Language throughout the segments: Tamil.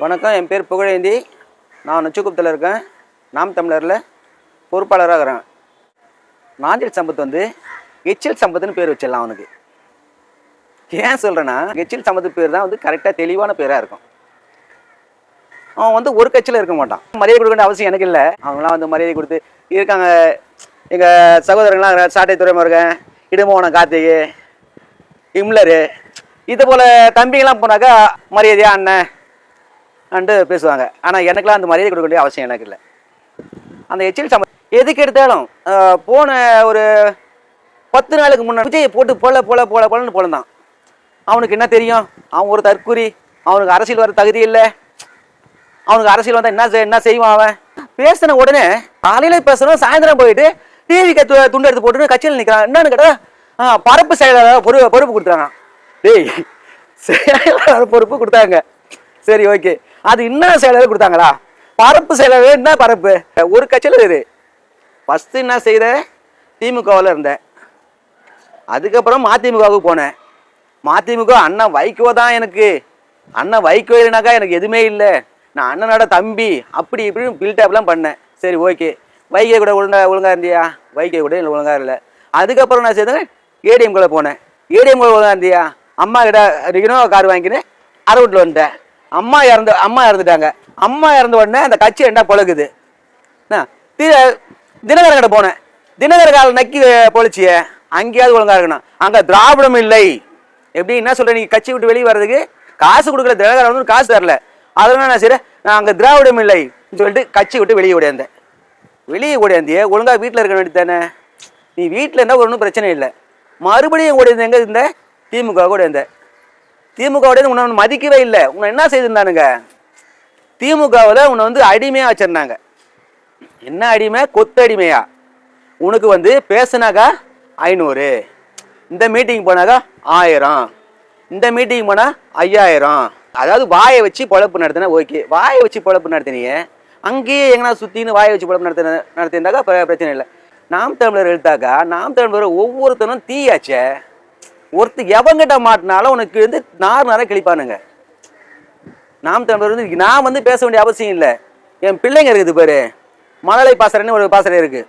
வணக்கம் என் பேர் புகழேந்தி. நான் நொச்சிக்குப்பத்தில் இருக்கேன். நாம் தமிழரில் பொறுப்பாளராக இருக்கிறேன் நாஞ்சில் சம்பத் வந்து எச்சில் சம்பத்துன்னு பேர் வச்சிடலாம் அவனுக்கு. ஏன் சொல்கிறேன்னா எச்சில் சம்பத்து பேர் தான் வந்து கரெக்டாக தெளிவான பேராக இருக்கும். அவன் வந்து ஒரு கட்சியில் இருக்க மாட்டான். மரியாதை கொடுக்க வேண்டிய அவசியம் எனக்கு இல்லை. அவங்களாம் வந்து மரியாதை கொடுத்து இருக்காங்க எங்கள் சகோதரங்களாம் சாட்டை துறைமுருகன் இடுமோன கார்த்திகை இம்லரு. இது போல் தம்பிங்கெல்லாம் போனாக்கா மரியாதையா அண்ணன் அண்டு பேசுவாங்க. ஆனால் எனக்குலாம் அந்த மரியாதை கொடுக்க வேண்டிய அவசியம் எனக்கு இல்லை. அந்த எச்சில் சம எதுக்கு எடுத்தாலும் போன ஒரு பத்து நாளுக்கு முன்னாடி விஜய் போட்டு போல போல போல போலன்னு போலந்தான். அவனுக்கு என்ன தெரியும்? அவன் ஒரு தற்குறி. அவனுக்கு அரசியல் வர தகுதி இல்லை. அவனுக்கு அரசியல் வந்தால் என்ன செய்- என்ன செய்வான் அவன்? பேசின உடனே காலையில் பேசுறோம் சாயந்தரம் போயிட்டு டிவி கத்து துண்டு எடுத்து போட்டு கட்சியில் நிற்கிறான் என்னன்னு கேட்டால் பரப்பு செயலாளர் பொறுப்பு பொறுப்பு கொடுத்துறாங்க டேய் செயலாளர் பொறுப்பு கொடுத்தாங்க. சரி ஓகே. அது என்ன செயலர் கொடுத்தாங்களா? பரப்பு செயலர் என்ன பரப்பு? ஒரு கட்சியில் இரு ஃபஸ்ட்டு என்ன செய்த? திமுகவில் இருந்தேன். அதுக்கப்புறம் மதிமுகவுக்கு போனேன். மதிமுக அண்ணன் வைகோ தான் எனக்கு. அண்ணன் வைகோ இல்லைனாக்கா எனக்கு எதுவுமே இல்லை. நான் அண்ணனோட தம்பி அப்படி இப்படின்னு பில்டப்லாம் பண்ணேன். சரி ஓகே. வைகை கூட ஒழுங்கா ஒழுங்காக இருந்தியா? வைகை கூட இல்லை ஒழுங்காக இல்லை. அதுக்கப்புறம் நான் செய்தேன்? ஏடிஎம் கூட போனேன். ஏடிஎம் கூட இருந்தியா? அம்மா கிட்ட ரிகனோ கார் வாங்கினேன். அறுவட்டில் வந்துட்டேன். அம்மா இறந்து அம்மா இறந்துட்டாங்க. அம்மா இறந்த உடனே அந்த கட்சி என்ன? பழகுது தினகரன் கிட்ட போனேன். தினகர கால நக்கி பொழிச்சிய அங்கேயாவது ஒழுங்கா இருக்கணும். அங்க திராவிடம் இல்லை. எப்படி என்ன சொல்ற நீங்க கட்சி விட்டு வெளியே வர்றதுக்கு காசு கொடுக்கல தினகரன் வந்து காசு தரல. அதனால நான் சரி நான் அங்க திராவிடம் இல்லை சொல்லிட்டு கட்சி விட்டு வெளியே ஓடியாந்தேன் வெளியே ஓடியாந்தியே ஒழுங்கா வீட்டில் இருக்க வேண்டியது தானே? நீ வீட்டில் இருந்தால் ஒன்றும் பிரச்சனை இல்லை. மறுபடியும் ஓடியாந்து எங்கே இருந்த? திமுக கூட இருந்தேன் திமுக உன்னை ஒன்று மதிக்கவே இல்லை. உன்னை என்ன செய்திருந்தானுங்க? திமுகவில் உன்னை வந்து அடிமையாக வச்சிருந்தாங்க. என்ன அடிமை? கொத்து அடிமையா? உனக்கு வந்து பேசுனாக்கா ஐநூறு. இந்த மீட்டிங் போனாக்கா ஆயிரம். இந்த மீட்டிங் போனால் ஐயாயிரம். அதாவது வாயை வச்சு பொழப்பு நடத்தினா ஓகே. வாயை வச்சு பொழப்பு நடத்தினீங்க அங்கேயே எங்கன்னா சுற்றின்னு வாயை வச்சு பொழப்பு நடத்தின நடத்தினாக்கா பிரச்சனை இல்லை. நாம் தமிழர் எழுத்தாக்கா நாம் தமிழர் ஒவ்வொருத்தனும் தீயாச்சே. ஒருத்தர் எவங்கிட்ட மாட்டினாலும் உனக்கு வந்து நார் நாராக கிழிப்பானுங்க. நாம் தமிழர் வந்து நான் வந்து பேச வேண்டிய அவசியம் இல்லை. என் பிள்ளைங்க இருக்குது பேரு. மழலை பாசறைன்னு ஒரு பாசறை இருக்கு.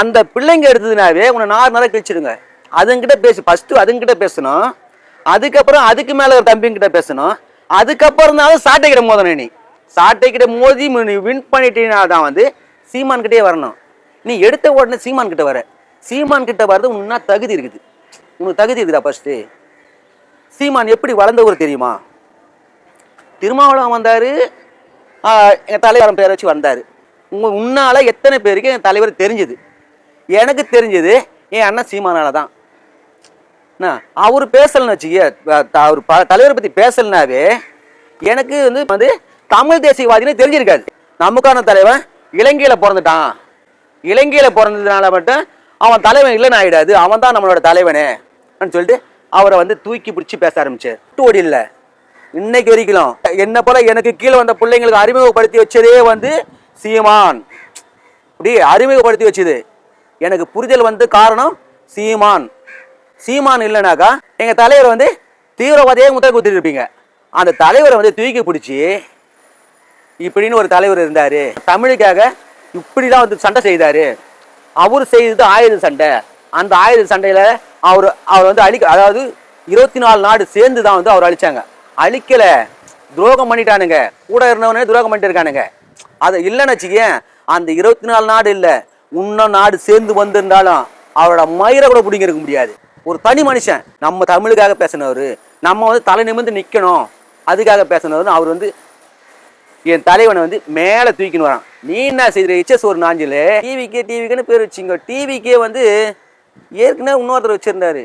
அந்த பிள்ளைங்க எடுத்ததுனாவே உன்னை நார் நாராக கிழிச்சிடுங்க. அதுங்கிட்ட பேசி. ஃபர்ஸ்ட் அதுங்கிட்ட பேசணும். அதுக்கப்புறம் அதுக்கு மேலே ஒரு தம்பிங்கிட்ட பேசணும். அதுக்கப்புறம் தான் சாட்டை கிட்ட மோதணும் நீ. சாட்டை கிட்ட மோதி நீ வின் பண்ணிட்டீங்கன்னா தான் வந்து சீமான்கிட்டே வரணும். நீ எடுத்த உடனே சீமான்கிட்ட வர. சீமான்கிட்ட வர்றது உன்னா தகுதி இருக்குது. உனக்கு தகுதி இருக்குதா ஃபஸ்ட்டு சீமான் எப்படி வளர்ந்தவர் தெரியுமா? திருமாவளவன் வந்தார். எங்கள் தலைவரன் பேரை வச்சு வந்தார். உங்கள் உன்னால் எத்தனை பேருக்கு என் தலைவர் தெரிஞ்சுது? எனக்கு தெரிஞ்சது என் அண்ணன் சீமானால தான். என்ன? அவர் பேசலைன்னு வச்சுக்க அவர் ப தலைவரை பற்றி பேசலைனாவே எனக்கு வந்து வந்து தமிழ் தேசியவாதின்னு தெரிஞ்சிருக்காது. நமக்கான தலைவன் இலங்கையில் பிறந்துட்டான். இலங்கையில் பிறந்ததுனால மட்டும் அவன் தலைவன் இல்லைன்னு ஆகிடாது அவன் தான் நம்மளோட தலைவனே. சொல்லிட்டு அவரை வந்து தூக்கி பிடிச்சி பேச ஆரம்பிச்சு ஓடி இல்லை இன்னைக்கு வரைக்கும் என்ன போல எனக்கு கீழே வந்த பிள்ளைங்களுக்கு அறிமுகப்படுத்தி வச்சதே வந்து சீமான். இப்படி அறிமுகப்படுத்தி வச்சது. எனக்கு புரிதல் வந்து காரணம் சீமான். சீமான் இல்லைனாக்கா எங்கள் தலைவர் வந்து தீவிரவாதியே முத்திரை குத்திட்டு இருப்பீங்க. அந்த தலைவரை வந்து தூக்கி பிடிச்சி இப்படின்னு ஒரு தலைவர் இருந்தார். தமிழுக்காக இப்படிதான் வந்து சண்டை செய்தார். அவர் செய்தது ஆயுத சண்டை. அந்த ஆயுத சண்டையில் அவர் அவர் வந்து அழிக்க அதாவது இருபத்தி நாலு நாடு சேர்ந்து தான் வந்து அவர் அழிச்சாங்க. அழிக்கல. துரோகம் பண்ணிட்டானுங்க. கூட இருந்தவனே துரோகம் பண்ணிட்டு இருக்கானுங்க. அது இல்லைன்னு வச்சுக்கேன் அந்த இருபத்தி நாலு நாடு இல்லை. இன்னும் நாடு சேர்ந்து வந்திருந்தாலும் அவரோட மயிரை கூட பிடிங்கிருக்க முடியாது. ஒரு தனி மனுஷன். நம்ம தமிழுக்காக பேசினவர். நம்ம வந்து தலை நிமிர்ந்து நிற்கணும் அதுக்காக பேசினவர் அவர் வந்து என் தலைவனை வந்து மேலே தூக்கின்னு வரான். நீ என்ன செய்கிற இச்சஸ் ஒரு நாஞ்சில். டிவிக்கே டிவிக்குன்னு பேர் வச்சுங்க டிவிக்கே வந்து ஏற்கனவே இன்னொருத்தர் வச்சிருந்தாரு.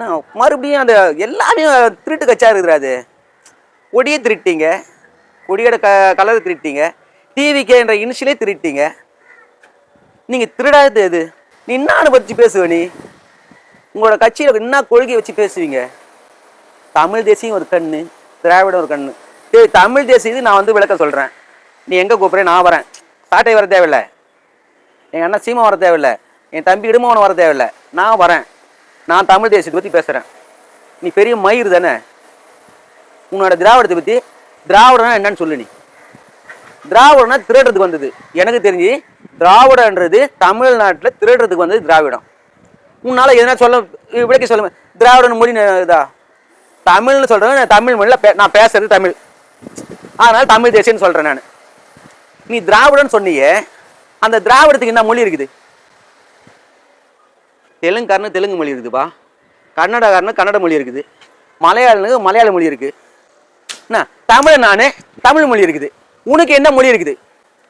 நான் மறுபடியும் அந்த எல்லாமே திருட்டு கச்சா இருக்குது அது. கொடியை திருட்டிங்க. கொடியோட க கலர் திருட்டிங்க. டிவிக்கேன்ற இனிஷியலே திருட்டிங்க. நீங்கள் திருடாதது எது? நீ என்ன அனுபவிச்சு பேசுவ நீ? உங்களோட கட்சியில் என்ன கொள்கையை வச்சு பேசுவீங்க? தமிழ் தேசியம் ஒரு கண்ணு திராவிடம் ஒரு கண்ணு. சரி தமிழ் தேசியது நான் வந்து விளக்க சொல்கிறேன் நீ எங்கே கூப்பிட்றேன் நான் வரேன். சாட்டை வர தேவையில்லை. எங்கள் அண்ணன் சீமா வர தேவையில்லை. என் தம்பி இடுமவனை வர தேவையில்லை. நான் வரேன். நான் தமிழ் தேசியத்தை பற்றி பேசுகிறேன் நீ பெரிய மயிர் தானே? உன்னோட திராவிடத்தை பற்றி திராவிடம்னா என்னன்னு சொல்லு நீ. திராவிடம்னா திருடுறதுக்கு வந்தது. எனக்கு தெரிஞ்சு திராவிடன்றது தமிழ்நாட்டில் திருடுறதுக்கு வந்தது திராவிடம். உன்னால் எதனா சொல்ல விளக்கி சொல்லுங்க. திராவிடன் மொழி இதா? தமிழ்னு சொல்கிறேன் நான் தமிழ் மொழியில் பே நான் பேசுறது தமிழ். அதனால் தமிழ் தேசியன்னு சொல்கிறேன் நான். நீ திராவிடன்னு சொன்னியே அந்த திராவிடத்துக்கு என்ன மொழி இருக்குது? தெலுங்குக்காரனு தெலுங்கு மொழி இருக்குதுப்பா. கன்னடக்காரனு கன்னட மொழி இருக்குது. மலையாளனுக்கு மலையாள மொழி இருக்குது என்ன? தமிழ் நான் தமிழ் மொழி இருக்குது. உனக்கு என்ன மொழி இருக்குது?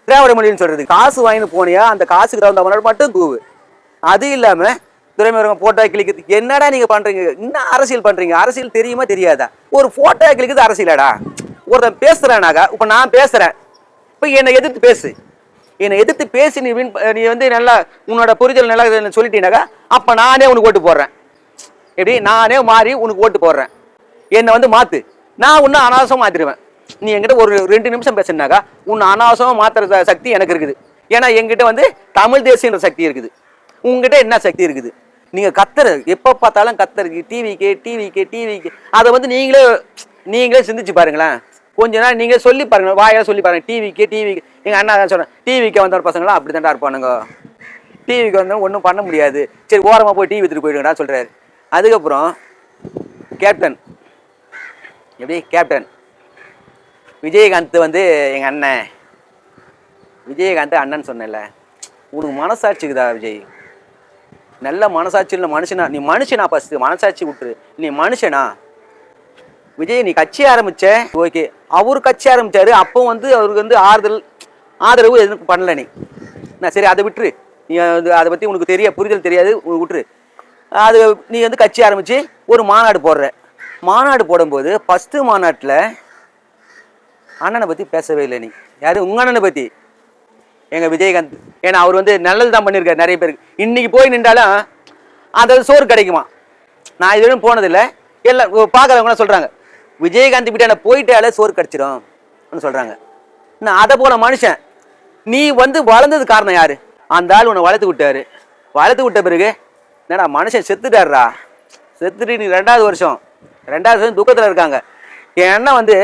திராவிட மொழின்னு சொல்கிறது காசு வாங்கிட்டு போனியா? அந்த காசுக்கு தகுந்த மாதிரி மட்டும் கூவு அது இல்லாமல் துறைமுருகன் போட்டோ கிளிக்குது. என்னடா நீங்கள் பண்ணுறீங்க என்ன அரசியல் பண்ணுறீங்க அரசியல் தெரியுமா தெரியாதா? ஒரு போட்டோ கிளிக்குது அரசியலாடா. ஒருத்தன் பேசுறானாக்கா இப்போ நான் பேசுகிறேன் இப்போ என்னை எதிர்த்து பேசு. என்னை எதிர்த்து பேசி நீ வின் நீ வந்து நல்லா உன்னோட புரிதல் நல்லா சொல்லிட்டீனாக்கா அப்போ நானே உனக்கு ஓட்டு போடுறேன். எப்படி? நானே மாறி உனக்கு ஓட்டு போடுறேன். என்னை வந்து மாற்று நான் உன்னை அனாவசம் மாற்றிடுவேன் நீ என்கிட்ட ஒரு ரெண்டு நிமிஷம் பேசினாக்கா உன்னை அனாவசமாக மாற்றுற சக்தி எனக்கு இருக்குது. ஏன்னா என்கிட்ட வந்து தமிழ் தேசியன்ற சக்தி இருக்குது. உங்ககிட்ட என்ன சக்தி இருக்குது? நீங்கள் கத்துற எப்போ பார்த்தாலும் கத்துறதுக்கு டிவிக்கு டிவிக்கு டிவிக்கு. அதை வந்து நீங்களே நீங்களே சிந்திச்சு பாருங்களேன். கொஞ்ச நாள் நீங்க சொல்லி பாருங்க வாயால சொல்லி பாருங்க. டிவிக்கு டிவிக்கு எங்க அண்ணா தான் சொல்றேன் டிவிக்கு வந்த பசங்களாம் அப்படி தான்டா இருப்பானுங்க. டிவிக்கு வந்தவங்க ஒன்றும் பண்ண முடியாது. சரி ஓரமாக போய் டிவி எடுத்துட்டு போயிடுங்கடா சொல்றாரு. அதுக்கப்புறம் கேப்டன் எப்படி? கேப்டன் விஜயகாந்த் வந்து எங்கள் அண்ணன். விஜயகாந்த் அண்ணன் சொன்னேன்ல உனக்கு மனசாட்சிக்குதா விஜய்? நல்ல மனசாட்சி இல்லை மனுஷனா நீ மனுஷனா ஃபஸ்ட்டு மனசாட்சி விட்டுரு நீ மனுஷனா? விஜய் நீ கட்சி ஆரம்பிச்ச? ஓகே. அவர் கட்சி ஆரம்பிச்சாரு. அப்போ வந்து அவருக்கு வந்து ஆறுதல் ஆதரவு எதுவும் பண்ணல நீ. நான் சரி அதை விட்டுரு. நீ வந்து அதை பற்றி உனக்கு தெரிய புரிதல் தெரியாது. விட்டுரு. அது நீ வந்து கட்சி ஆரம்பித்து ஒரு மாநாடு போடுற. மாநாடு போடும்போது ஃபஸ்ட்டு மாநாட்டில் அண்ணனை பற்றி பேசவே இல்லை நீ. யார்? உங்கள் அண்ணனை பற்றி எங்கள் விஜயகாந்த். ஏன்னா அவர் வந்து நல்லது தான் பண்ணியிருக்காரு நிறைய பேருக்கு. இன்றைக்கி போய் நின்றாலும் அந்த சோறு கிடைக்குமா? நான் இதுவரையும் போனதில்லை. எல்லாம் பார்க்குறவங்களாம் சொல்கிறாங்க விஜயகாந்த் கிட்ட போயிட்டாலே சோறு கிடைச்சிடும் சொல்றாங்க. நான் அதை போல மனுஷன். நீ வந்து வளர்ந்தது காரணம் யாரு? அந்த ஆள் உன்னை வளர்த்து விட்டாரு. வளர்த்து விட்ட பிறகு என்னடா மனுஷன் செத்துட்டாருடா? செத்துட்டு நீ ரெண்டாவது வருஷம். ரெண்டாவது வருஷம் துக்கத்தில் இருக்காங்க. என் அண்ணன் வந்து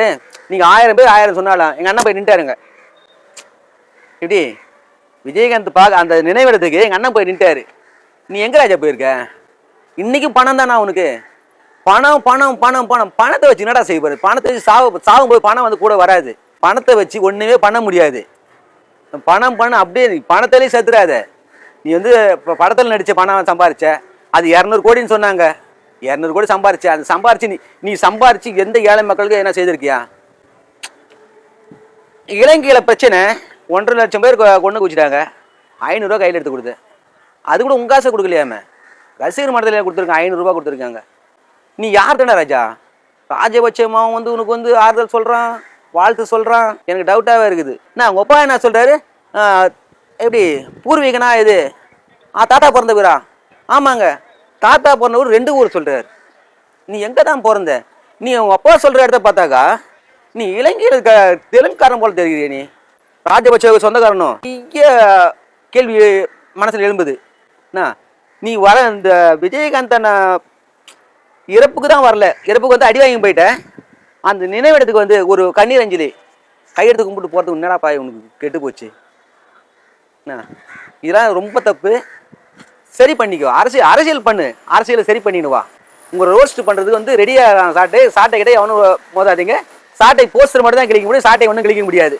நீங்கள் ஆயிரம் பேர் ஆயிரம் சொன்னாலும் எங்கள் அண்ணன் போய் நின்ட்டாருங்க. எப்படி? விஜயகாந்த் பார்க்க அந்த நினைவிடத்துக்கு எங்கள் அண்ணன் போய் நின்ட்டாரு. நீ எங்க ராஜா போயிருக்க? இன்னைக்கு பணம் தானா உனக்கு? பணம் பணம் பணம் பணம். பணத்தை வச்சு என்னடா செய்ய பணத்தை வச்சு சாவு சாகும்போது பணம் வந்து கூட வராது. பணத்தை வச்சு ஒன்றுமே பண்ண முடியாது. பணம் பணம் அப்படியே நீ பணத்திலேயே செத்துறாத. நீ வந்து இப்போ படத்தில் நடித்த பணம் சம்பாரிச்ச. அது இரநூறு கோடின்னு சொன்னாங்க. இரநூறு கோடி சம்பாரிச்ச. அது சம்பாரிச்சு நீ நீ சம்பாரிச்சு எந்த ஏழை மக்களுக்கு என்ன செய்திருக்கியா? இலங்கையில் பிரச்சனை. ஒன்றரை லட்சம் பேர் கொண்டு குச்சிட்டாங்க ஐநூறுரூவா கையில் எடுத்து கொடுத்து. அது கூட உங்க காசை கொடுக்கலையாமே? ரசிகர் மட்டத்தில் கொடுத்துருக்காங்க ஐநூறுரூவா கொடுத்துருக்காங்க. நீ யார் தானே ராஜா? ராஜபட்சமாவும் வந்து உனக்கு வந்து ஆறுதல் சொல்கிறான் வாழ்த்து சொல்கிறான் எனக்கு டவுட்டாகவே இருக்குது. நான் உங்கள் அப்பா என்ன சொல்கிறாரு எப்படி பூர்வீகனா இது? ஆ தாத்தா பிறந்த வீரா ஆமாங்க. தாத்தா பிறந்த ஊர் ரெண்டு ஊர் சொல்கிறார் நீ எங்கே தான் பிறந்த? நீ உங்கள் அப்பா சொல்கிற இடத்த பார்த்தாக்கா நீ இலங்கையில் இருக்க தெலுங்குக்காரன் போல் தெரியுறிய நீ. ராஜபட்ச சொந்தக்காரனும் நிறைய கேள்வி மனசில் எழும்புது. என்ன நீ வர இந்த விஜயகாந்த் அண்ணா இறப்புக்கு தான் வரல. இறப்புக்கு வந்து அடி வாங்கி போயிட்டேன். அந்த நினைவிடத்துக்கு வந்து ஒரு கண்ணீர் அஞ்சலி. கையெடுத்து கும்பிட்டு போகிறதுக்கு என்னடா பாய் உனக்கு கெட்டு போச்சு. என்ன? இதெல்லாம் ரொம்ப தப்பு. சரி பண்ணிக்கோ. அரசியல் அரசியல் பண்ணு. அரசியலை சரி பண்ணிடுவா வா. உங்களை ரோஸ்ட் பண்ணுறதுக்கு வந்து ரெடியாக சாட்டை சாட்டை கிட்டே எவனும் மோதாதீங்க. சாட்டை போஸ்டர் மட்டும் தான் கிடைக்க முடியும். சாட்டை ஒன்றும் கிடைக்க முடியாது.